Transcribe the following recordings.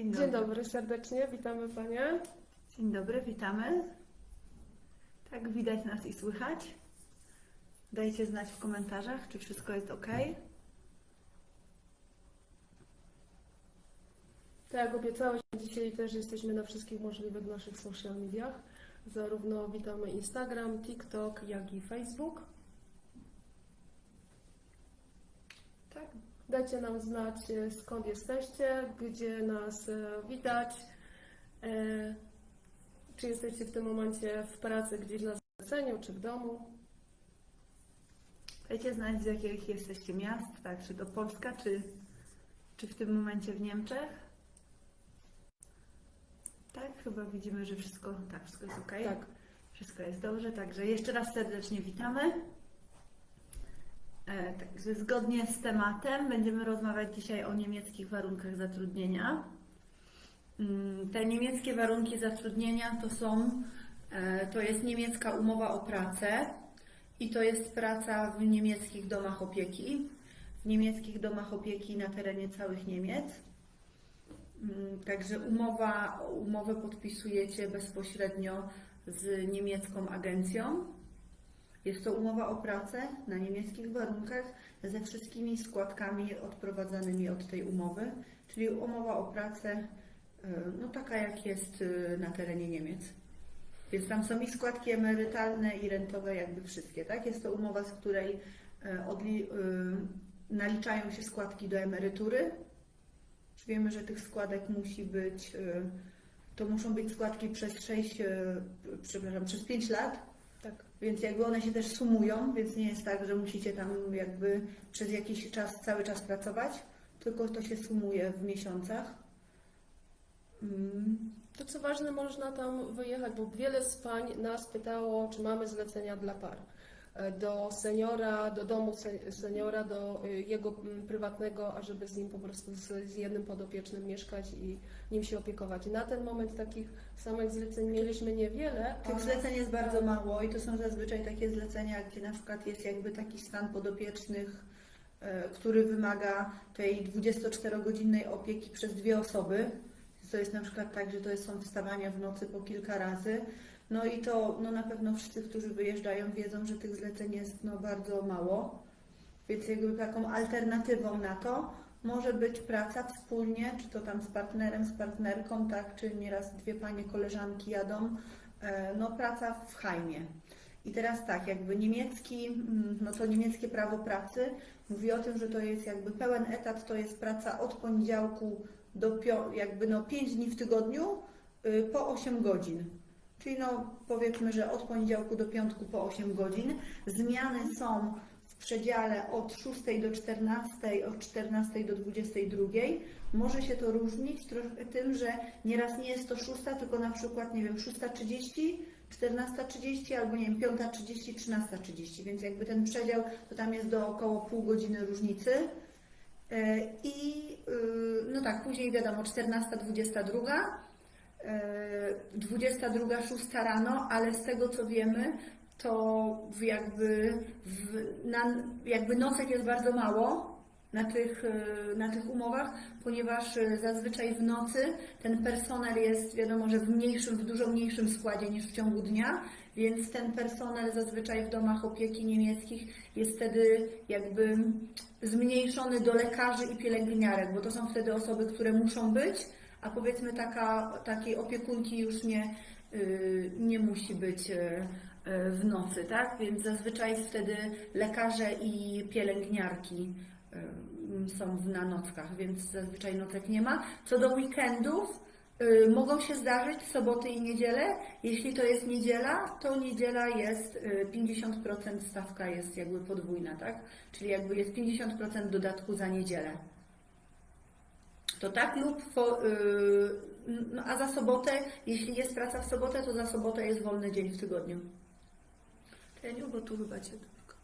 Dzień Dzień dobry, serdecznie witamy Panie. Dzień dobry, witamy. Tak, widać nas i słychać. Dajcie znać w komentarzach, czy wszystko jest ok. Tak jak obiecałeś, dzisiaj też jesteśmy na wszystkich możliwych naszych social mediach. Zarówno witamy Instagram, TikTok, jak i Facebook. Dajcie nam znać e, skąd jesteście, gdzie nas e, widać. E, Czy jesteście w tym momencie w pracy gdzieś na zleceniu, czy w domu. Dajcie znać, z jakich jesteście miast, tak, czy to Polska, czy, czy w tym momencie w Niemczech. Tak, chyba widzimy, że wszystko, tak, wszystko jest ok. Tak. Wszystko jest dobrze, także jeszcze raz serdecznie witamy. E, Także zgodnie z tematem będziemy rozmawiać dzisiaj o niemieckich warunkach zatrudnienia. Mm, Te niemieckie warunki zatrudnienia to są, e, to jest niemiecka umowa o pracę i to jest praca w niemieckich domach opieki, w niemieckich domach opieki na terenie całych Niemiec. Mm, Także umowa, umowę podpisujecie bezpośrednio z niemiecką agencją. Jest to umowa o pracę na niemieckich warunkach ze wszystkimi składkami odprowadzanymi od tej umowy, czyli umowa o pracę, y, no taka jak jest y, na terenie Niemiec. Więc tam są i składki emerytalne i rentowe, jakby wszystkie, tak? Jest to umowa, z której y, naliczają się składki do emerytury. Wiemy, że tych składek musi być, to muszą być składki przez 6, przepraszam, przez 5 lat. Więc jakby one się też sumują, więc nie jest tak, że musicie tam jakby przez jakiś czas cały czas pracować, tylko to się sumuje w miesiącach. Mm, To co ważne, można tam wyjechać, bo wiele z pań nas pytało, czy mamy zlecenia dla par. E, Do seniora, do domu se- seniora, do y, jego prywatnego, ażeby z nim po prostu z, z jednym podopiecznym mieszkać i nim się opiekować. Na ten moment takich samych zleceń mieliśmy niewiele, Tych ale zleceń jest bardzo mało i to są zazwyczaj takie zlecenia, gdzie na przykład jest jakby taki stan podopiecznych, e, który wymaga tej 24-godzinnej opieki przez dwie osoby. To jest na przykład tak, że to są wstawania w nocy po kilka razy. No i to no na pewno wszyscy, którzy wyjeżdżają, wiedzą, że tych zleceń jest no bardzo mało. Więc jakby taką alternatywą na to może być praca wspólnie, czy to tam z partnerem, z partnerką, tak, czy nieraz dwie panie koleżanki jadą, e, no praca w hajmie. I teraz tak, jakby niemiecki, mm, no to niemieckie prawo pracy mówi o tym, że to jest jakby pełen etat, to jest praca od poniedziałku do jakby no 5 dni w tygodniu y, po 8 godzin. Czyli no powiedzmy, że od poniedziałku do piątku po 8 godzin. Zmiany są w przedziale od 6 do 14, od 14 do 22. Może się to różnić trochę tym, że nieraz nie jest to 6, tylko na przykład, nie wiem, 6.30, 14.30 albo nie wiem, 5.30, 13.30, więc jakby ten przedział to tam jest do około pół godziny różnicy. E, I y, no tak, później wiadomo 14, 22, e, 22, 6 rano, ale z tego co wiemy, to jakby, w, na, jakby nocek jest bardzo mało na tych, e, na tych umowach, ponieważ e, zazwyczaj w nocy ten personel jest wiadomo, że w mniejszym, w dużo mniejszym składzie niż w ciągu dnia, więc ten personel zazwyczaj w domach opieki niemieckich jest wtedy jakby zmniejszony do lekarzy i pielęgniarek, bo to są wtedy osoby, które muszą być, a powiedzmy taka, takiej opiekunki już nie, y, nie musi być y, y, w nocy, tak? Więc zazwyczaj wtedy lekarze i pielęgniarki są na nockach, więc zazwyczaj nocek nie ma. Co do weekendów, mogą się zdarzyć soboty i niedzielę. Jeśli to jest niedziela, to niedziela jest y, 50% stawka jest jakby podwójna, tak? Czyli jakby jest 50% dodatku za niedzielę. To tak lub fo, y, no, a za sobotę, jeśli jest praca w sobotę, to za sobotę jest wolny dzień w tygodniu. Eniu, bo tu chyba cię tylko.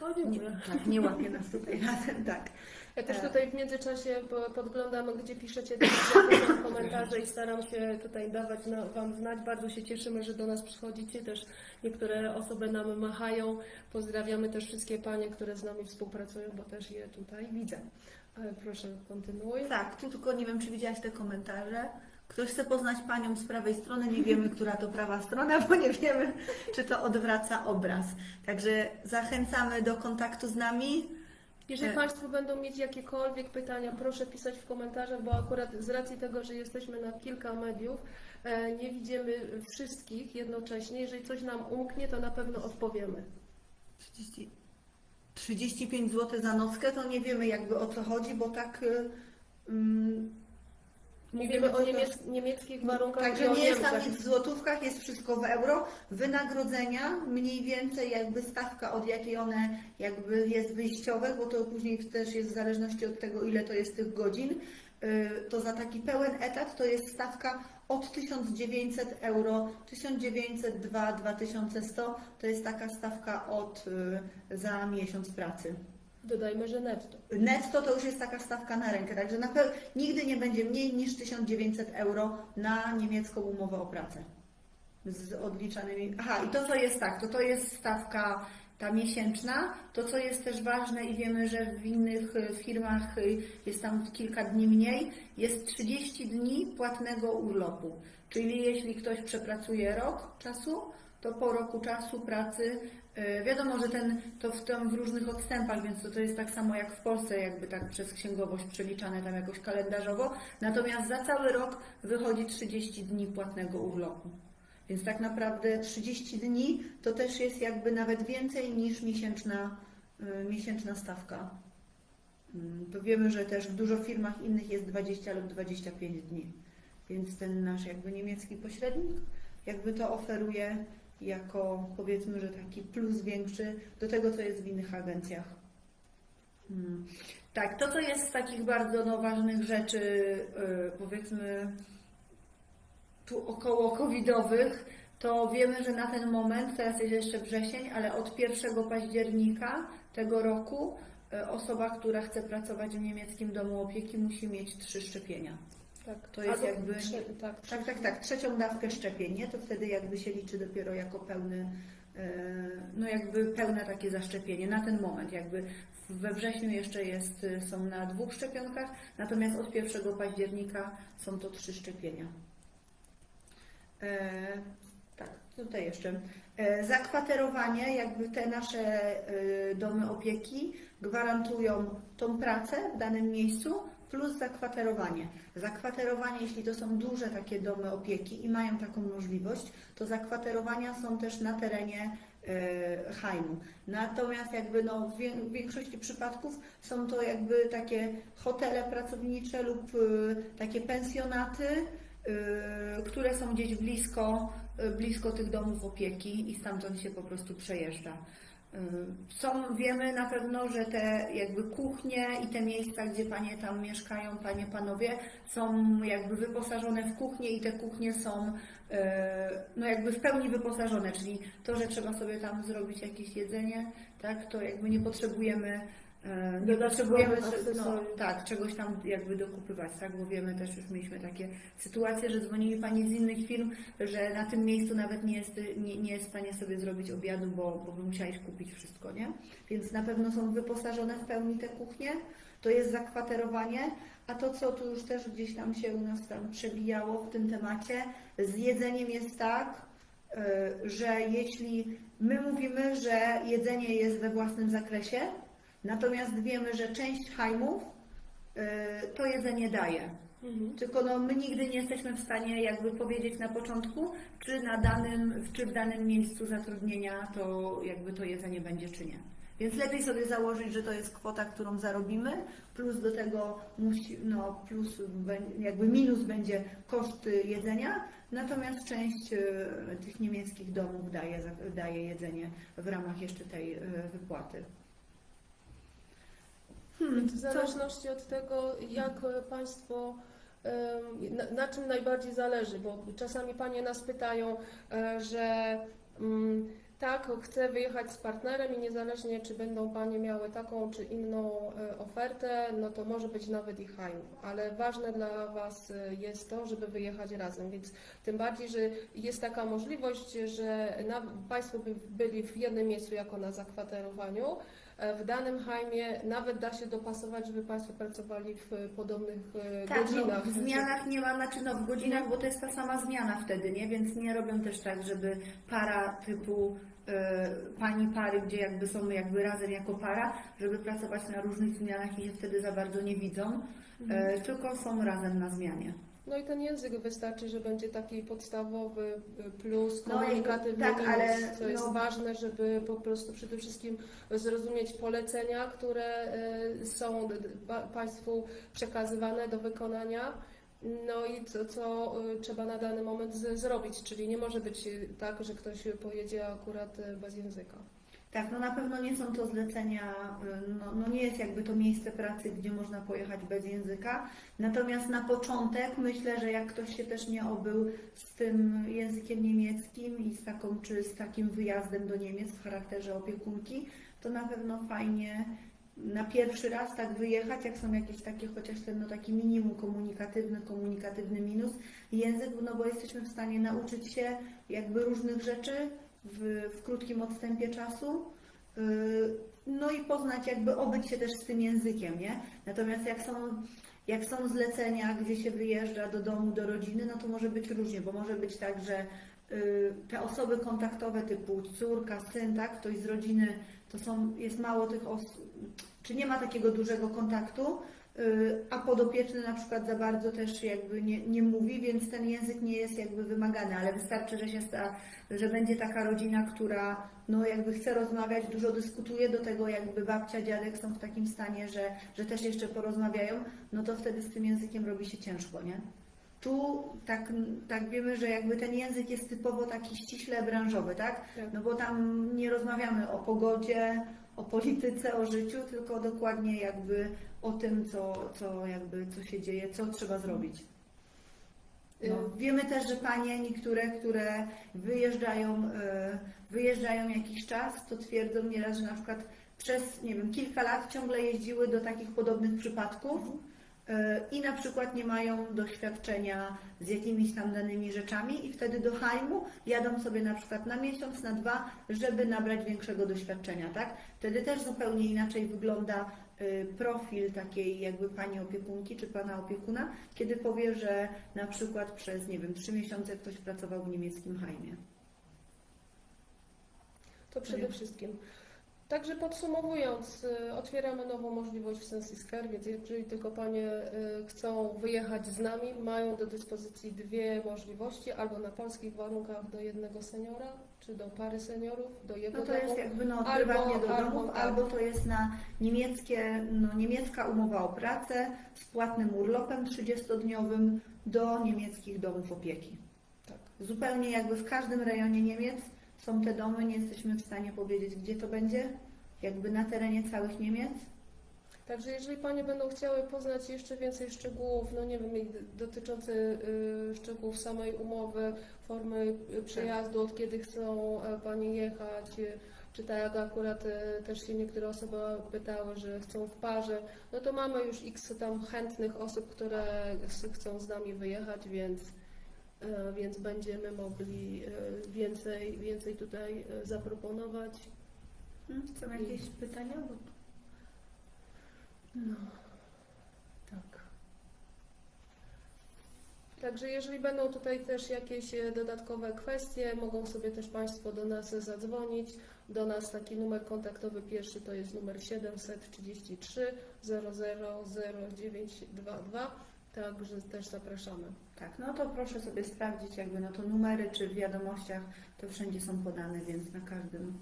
O, Nie, tak, nie łapie nas tutaj razem, tak. Ja też E. tutaj w międzyczasie po- podglądam, gdzie piszecie komentarze i staram się tutaj dawać Wam znać. Bardzo się cieszymy, że do nas przychodzicie. Też niektóre osoby nam machają. Pozdrawiamy też wszystkie panie, które z nami współpracują, bo też je tutaj widzę. E, Proszę, kontynuuj. Tak, tu tylko nie wiem, czy widziałaś te komentarze. Ktoś chce poznać panią z prawej strony, nie wiemy, która to prawa strona, bo nie wiemy, czy to odwraca obraz. Także zachęcamy do kontaktu z nami. Jeżeli E. Państwo będą mieć jakiekolwiek pytania, proszę pisać w komentarzach, bo akurat z racji tego, że jesteśmy na kilka mediów, e, nie widzimy wszystkich jednocześnie. Jeżeli coś nam umknie, to na pewno odpowiemy. 30, 35 zł za nockę, to nie wiemy jakby o co chodzi, bo tak... y, mm, Mówimy wiemy, o niemiec- niemieckich warunkach. Także nie jest tam nic w złotówkach, jest wszystko w euro. Wynagrodzenia mniej więcej jakby stawka od jakiej one jakby jest wyjściowe, bo to później też jest w zależności od tego ile to jest tych godzin. y, To za taki pełen etat to jest stawka od 1900 euro, 1902, 2100 to jest taka stawka od y, za miesiąc pracy. Dodajmy, że netto. Netto to już jest taka stawka na rękę, także na pe- nigdy nie będzie mniej niż 1900 euro na niemiecką umowę o pracę. Z odliczanymi. Aha, i to co jest tak, to to jest stawka ta miesięczna. To co jest też ważne i wiemy, że w innych y, firmach y, jest tam kilka dni mniej, jest 30 dni płatnego urlopu. Czyli jeśli ktoś przepracuje rok czasu, to po roku czasu pracy y, wiadomo, że ten to w, tym w różnych odstępach, więc to, to jest tak samo jak w Polsce, jakby tak przez księgowość przeliczane tam jakoś kalendarzowo. Natomiast za cały rok wychodzi 30 dni płatnego urlopu. Więc tak naprawdę 30 dni to też jest jakby nawet więcej niż miesięczna, y, miesięczna stawka. Mm, To wiemy, że też w dużo firmach innych jest 20 lub 25 dni. Więc ten nasz jakby niemiecki pośrednik jakby to oferuje jako powiedzmy, że taki plus większy do tego, co jest w innych agencjach. Mm. Tak, to co jest z takich bardzo no, ważnych rzeczy, y, powiedzmy tu około covidowych, to wiemy, że na ten moment, teraz jest jeszcze wrzesień, ale od 1 października tego roku y, osoba, która chce pracować w niemieckim domu opieki musi mieć trzy szczepienia. Tak. To jest jakby- Trze- tak, Tak, tak, tak. Trzecią dawkę szczepienie to wtedy jakby się liczy dopiero jako pełny, e, no jakby pełne takie zaszczepienie na ten moment. Jakby we wrześniu jeszcze jest, e, są na dwóch szczepionkach, natomiast od 1 października są to trzy szczepienia. E, tak, tutaj jeszcze. E, zakwaterowanie, jakby te nasze e, domy opieki gwarantują tą pracę w danym miejscu plus zakwaterowanie. Zakwaterowanie, jeśli to są duże takie domy opieki i mają taką możliwość, to zakwaterowania są też na terenie Hajmu. Natomiast jakby no, w wię- w większości przypadków są to jakby takie hotele pracownicze lub takie pensjonaty, które są gdzieś blisko, e, blisko tych domów opieki i stamtąd się po prostu przejeżdża. Y, Są, wiemy na pewno, że te jakby kuchnie i te miejsca, gdzie panie tam mieszkają, panie, panowie, są jakby wyposażone w kuchnie i te kuchnie są y, no jakby w pełni wyposażone, czyli to, że trzeba sobie tam zrobić jakieś jedzenie, tak, to jakby nie potrzebujemy y, nie Dodatkowych potrzebujemy no, akcesoriów. tak, czegoś tam jakby dokupywać, tak, bo wiemy też, już mieliśmy takie sytuacje, że dzwonili panie z innych firm, że na tym miejscu nawet nie jest, nie, nie jest w stanie sobie zrobić obiadu, bo, bo by musiałeś kupić wszystko, nie? Więc na pewno są wyposażone w pełni te kuchnie, to jest zakwaterowanie, a to, co tu już też gdzieś tam się u nas tam przebijało w tym temacie, z jedzeniem jest tak, y, że jeśli my mówimy, że jedzenie jest we własnym zakresie, natomiast wiemy, że część hajmów y, to jedzenie daje. Mhm. Tylko no, my nigdy nie jesteśmy w stanie jakby powiedzieć na początku, czy na danym, czy w danym miejscu zatrudnienia to jakby to jedzenie będzie, czy nie. Więc lepiej sobie założyć, że to jest kwota, którą zarobimy, plus do tego musi, no plus jakby minus będzie koszt jedzenia, natomiast część y, tych niemieckich domów daje, daje jedzenie w ramach jeszcze tej y, wypłaty. Hmm, W zależności od tego, jak Państwo, na, na czym najbardziej zależy, bo czasami Panie nas pytają, e, że mm, Tak, chcę wyjechać z partnerem i niezależnie czy będą Panie miały taką czy inną e, ofertę, no to może być nawet i hajm, ale ważne dla Was e, jest to, żeby wyjechać razem, więc tym bardziej, że jest taka możliwość, że na, Państwo by byli w jednym miejscu jako na zakwaterowaniu, w danym hajmie nawet da się dopasować, żeby Państwo pracowali w e, podobnych e, Tak, no, godzinach. w zmianach nie ma, znaczy no w godzinach, bo to jest ta sama zmiana wtedy, nie? Więc nie robią też tak, żeby para typu e, pani pary, gdzie jakby są jakby razem jako para, żeby pracować na różnych zmianach i się wtedy za bardzo nie widzą, e, tylko są razem na zmianie. No i ten język wystarczy, że będzie taki podstawowy y, plus, No, komunikatywny tak, minus, ale co jest no- ważne, żeby po prostu przede wszystkim zrozumieć polecenia, które y, są Państwu przekazywane do wykonania. No i co, co y, trzeba na dany moment zrobić, czyli nie może być tak, że ktoś pojedzie akurat bez języka. Tak, no na pewno nie są to zlecenia, y, no, no nie jest jakby to miejsce pracy, gdzie można pojechać bez języka. Natomiast na początek myślę, że jak ktoś się też nie obył z tym językiem niemieckim i z taką, czy z takim wyjazdem do Niemiec w charakterze opiekunki, to na pewno fajnie na pierwszy raz tak wyjechać, jak są jakieś takie, chociaż ten no taki minimum komunikatywny, komunikatywny minus język, no bo jesteśmy w stanie nauczyć się jakby różnych rzeczy w, w krótkim odstępie czasu. Yy, No i poznać, jakby obyć się też z tym językiem, nie? Natomiast jak są, jak są zlecenia, gdzie się wyjeżdża do domu, do rodziny, no to może być różnie, bo może być tak, że yy, te osoby kontaktowe typu córka, syn, tak, ktoś z rodziny, to są, jest mało tych osób, czy nie ma takiego dużego kontaktu, a podopieczny na przykład za bardzo też jakby nie, nie mówi, więc ten język nie jest jakby wymagany, ale wystarczy, że się sta, że będzie taka rodzina, która no jakby chce rozmawiać, dużo dyskutuje, do tego jakby babcia, dziadek są w takim stanie, że, że też jeszcze porozmawiają, no to wtedy z tym językiem robi się ciężko, nie? Tu tak, tak wiemy, że jakby ten język jest typowo taki ściśle branżowy, tak? Tak. No bo tam nie rozmawiamy o pogodzie, o polityce, o życiu, tylko dokładnie jakby o tym, co, co jakby co się dzieje, co trzeba zrobić. No, wiemy też, że panie niektóre, które wyjeżdżają, e, wyjeżdżają jakiś czas, to twierdzą nieraz, że na przykład przez, nie wiem, kilka lat ciągle jeździły do takich podobnych przypadków. E, i na przykład nie mają doświadczenia z jakimiś tam danymi rzeczami i wtedy do Hajmu jadą sobie na przykład na miesiąc, na dwa, żeby nabrać większego doświadczenia, tak? Wtedy też zupełnie inaczej wygląda y, profil takiej jakby pani opiekunki czy pana opiekuna, kiedy powie, że na przykład przez, nie wiem, trzy miesiące ktoś pracował w niemieckim Hajmie. To przede wszystkim. Także podsumowując, y, otwieramy nową możliwość w Sensis Care, więc jeżeli tylko Panie y, chcą wyjechać z nami, mają do dyspozycji dwie możliwości, albo na polskich warunkach do jednego seniora, czy do pary seniorów, do jego No to domu. jest jakby no, Albo- prywatnie do albo domów, tak. albo to jest na niemieckie, no, niemiecka umowa o pracę z płatnym urlopem 30-dniowym do niemieckich domów opieki. Tak. Zupełnie jakby w każdym rejonie Niemiec są te domy, nie jesteśmy w stanie powiedzieć, gdzie to będzie, jakby na terenie całych Niemiec. Także jeżeli Panie będą chciały poznać jeszcze więcej szczegółów, no nie wiem, dotyczących y, szczegółów samej umowy, formy y, przejazdu, od kiedy chcą e, Panie jechać, y, czy tak jak akurat e, też się niektóre osoby pytały, że chcą w parze, no to mamy już x tam chętnych osób, które chcą z nami wyjechać, więc, więc będziemy mogli e, więcej, więcej tutaj e, zaproponować. Hmm, Są jakieś pytania? Bo... No, tak. Także jeżeli będą tutaj też jakieś e, dodatkowe kwestie, mogą sobie też Państwo do nas zadzwonić. Do nas taki numer kontaktowy pierwszy to jest numer 733 000922. Także też zapraszamy. Tak, no to proszę sobie sprawdzić jakby no to numery, czy w wiadomościach to wszędzie są podane, więc na każdym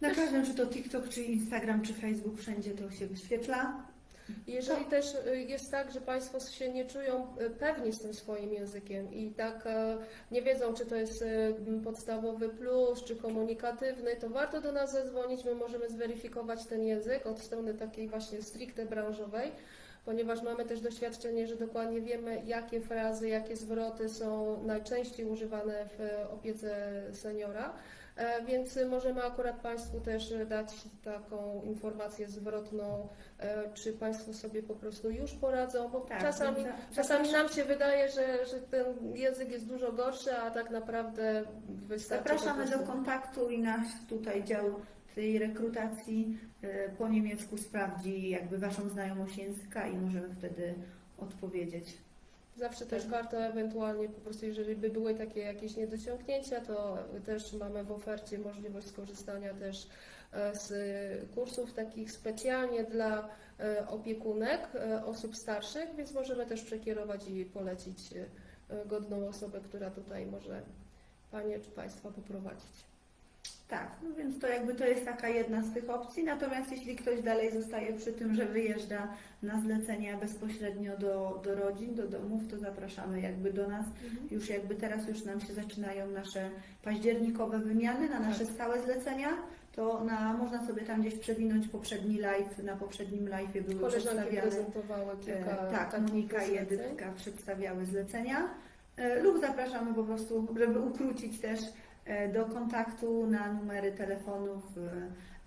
na każdym, czy to TikTok, czy Instagram, czy Facebook, wszędzie to się wyświetla. Jeżeli też y, jest tak, że Państwo się nie czują y, pewni z tym swoim językiem i tak e, nie wiedzą, czy to jest y, podstawowy plus, czy komunikatywny, to warto do nas zadzwonić. My możemy zweryfikować ten język od strony takiej właśnie stricte branżowej, ponieważ mamy też doświadczenie, że dokładnie wiemy, jakie frazy, jakie zwroty są najczęściej używane w opiece seniora. E, Więc możemy akurat Państwu też dać taką informację zwrotną, e, czy Państwo sobie po prostu już poradzą, bo Tak, czasami, czasami nam się wydaje, że, że ten język jest dużo gorszy, a tak naprawdę wystarczy Zapraszamy do kontaktu i nasz tutaj dział tej rekrutacji e, po niemiecku sprawdzi jakby Waszą znajomość języka i możemy wtedy odpowiedzieć. Zawsze też warto ewentualnie po prostu, jeżeli by były takie jakieś niedociągnięcia, to też mamy w ofercie możliwość skorzystania też e, z kursów takich specjalnie dla e, opiekunek osób starszych, więc możemy też przekierować i polecić godną osobę, która tutaj może Panie czy Państwa poprowadzić. Tak, no więc to jakby to jest taka jedna z tych opcji, natomiast jeśli ktoś dalej zostaje przy tym, że wyjeżdża na zlecenia bezpośrednio do, do rodzin, do domów, to zapraszamy jakby do nas. Już jakby teraz już nam się zaczynają nasze październikowe wymiany na nasze stałe zlecenia, to na, można sobie tam gdzieś przewinąć poprzedni live, na poprzednim live były Koleżanki przedstawiane prezentowały kilka E, tak, Monika i. Edytka przedstawiały zlecenia e, lub zapraszamy po prostu, żeby ukrócić też e, do kontaktu na numery telefonów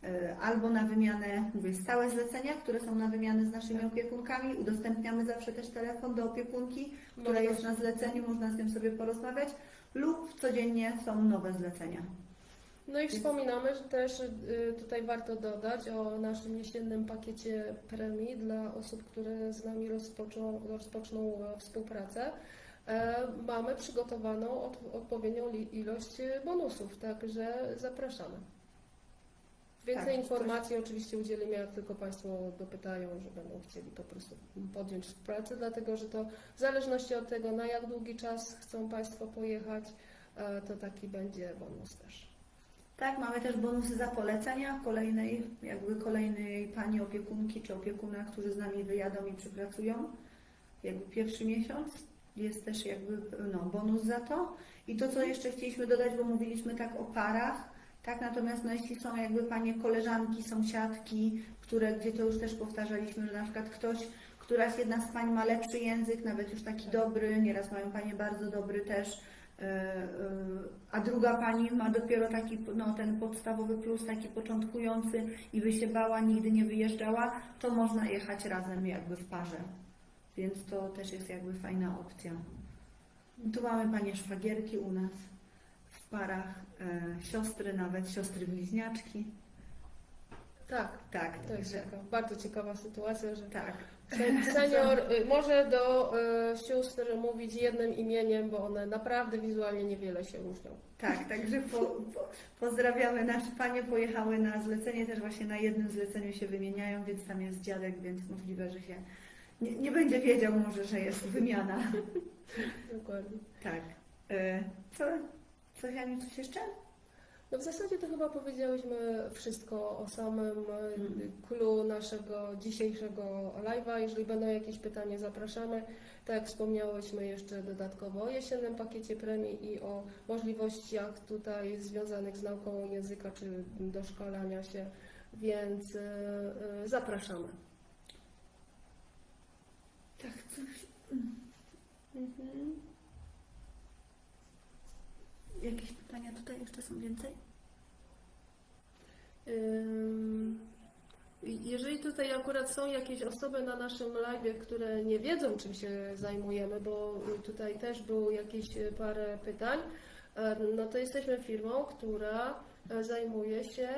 e, e, albo na wymianę, mówię, stałe zlecenia, które są na wymianę z naszymi Tak. opiekunkami. Udostępniamy zawsze też telefon do opiekunki, która Można jest na zleceniu, można z tym sobie porozmawiać lub codziennie są nowe zlecenia. No i wspominamy, że też y, tutaj warto dodać o naszym jesiennym pakiecie premii dla osób, które z nami rozpoczną, rozpoczną e, współpracę. E, Mamy przygotowaną od, odpowiednią ilość e, bonusów, także zapraszamy. Więcej Tak, informacji oczywiście udzielimy, jak tylko Państwo dopytają, że będą chcieli po prostu podjąć współpracę, dlatego że to w zależności od tego, na jak długi czas chcą Państwo pojechać, e, to taki będzie bonus też. Tak, mamy też bonusy za polecenia kolejnej, jakby kolejnej pani opiekunki czy opiekuna, którzy z nami wyjadą i przypracują. Jakby pierwszy miesiąc jest też jakby no, bonus za to. I to, co jeszcze chcieliśmy dodać, bo mówiliśmy tak o parach, tak, natomiast no, jeśli są jakby panie koleżanki, sąsiadki, które, gdzie to już też powtarzaliśmy, że na przykład ktoś, któraś jedna z pań ma lepszy język, nawet już taki dobry, nieraz mają panie bardzo dobry też, e, e, a druga pani ma dopiero taki, no, ten podstawowy plus, taki początkujący i by się bała, nigdy nie wyjeżdżała, to można jechać razem jakby w parze. Więc to też jest jakby fajna opcja. Tu mamy panie szwagierki u nas w parach, e, siostry nawet, siostry bliźniaczki. Tak, Tak, to jest także- taka bardzo ciekawa sytuacja, że tak. sen- senior y, może do y, sióstr mówić jednym imieniem, bo one naprawdę wizualnie niewiele się różnią. Tak, także po, po, pozdrawiamy nasze panie, pojechały na zlecenie, też właśnie na jednym zleceniu się wymieniają, więc tam jest dziadek, więc możliwe, że się nie, nie będzie wiedział może, że jest wymiana. Dokładnie. Tak. E, Co? Coś, Aniu, coś jeszcze? No w zasadzie to chyba powiedziałyśmy wszystko o samym clue naszego dzisiejszego live'a. Jeżeli będą jakieś pytania, zapraszamy. Tak jak wspomniałyśmy jeszcze dodatkowo o jesiennym pakiecie premii i o możliwościach tutaj związanych z nauką języka czy doszkalania się, więc y, y, zapraszamy. Tak, coś. Mhm. Jakieś pytania tutaj jeszcze są więcej? Jeżeli tutaj akurat są jakieś osoby na naszym live, które nie wiedzą, czym się zajmujemy, bo tutaj też było jakieś e, parę pytań, e, no to jesteśmy firmą, która e, zajmuje się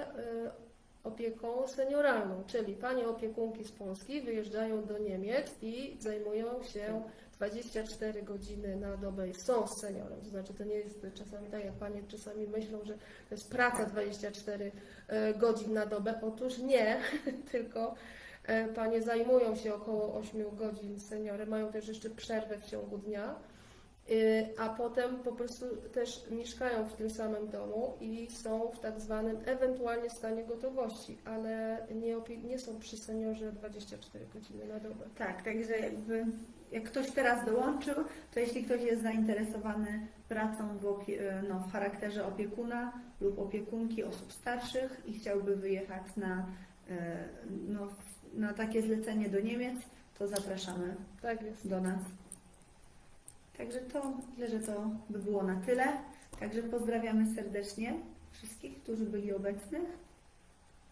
opieką senioralną, czyli panie opiekunki z Polski wyjeżdżają do Niemiec i zajmują się 24 godziny na dobę są z seniorem. To znaczy to nie jest czasami tak, jak panie czasami myślą, że to jest praca 24 e, godzin na dobę. Otóż nie, tylko e, panie zajmują się około 8 godzin seniorem, mają też jeszcze przerwę w ciągu dnia. Y, A potem po prostu też mieszkają w tym samym domu i są w tak zwanym ewentualnie stanie gotowości, ale nie, nie są przy seniorze 24 godziny na dobę. Tak, także jakby jak ktoś teraz dołączył, to jeśli ktoś jest zainteresowany pracą w, opie- no, w charakterze opiekuna lub opiekunki osób starszych i chciałby wyjechać na, e, no, na takie zlecenie do Niemiec, to zapraszamy Tak jest. do nas. Także to myślę, że to by było na tyle. Także pozdrawiamy serdecznie wszystkich, którzy byli obecni.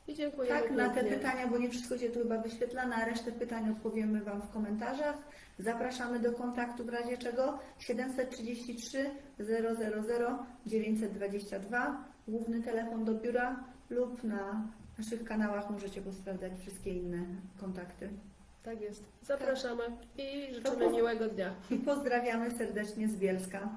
I dziękujemy Tak, na te pytania, bo nie wszystko się tu chyba wyświetla, na resztę pytań odpowiemy Wam w komentarzach. Zapraszamy do kontaktu w razie czego 733 000 922, główny telefon do biura lub na naszych kanałach możecie posprawdzać wszystkie inne kontakty. Tak jest. Zapraszamy i To życzymy miłego dnia. I pozdrawiamy serdecznie z Bielska.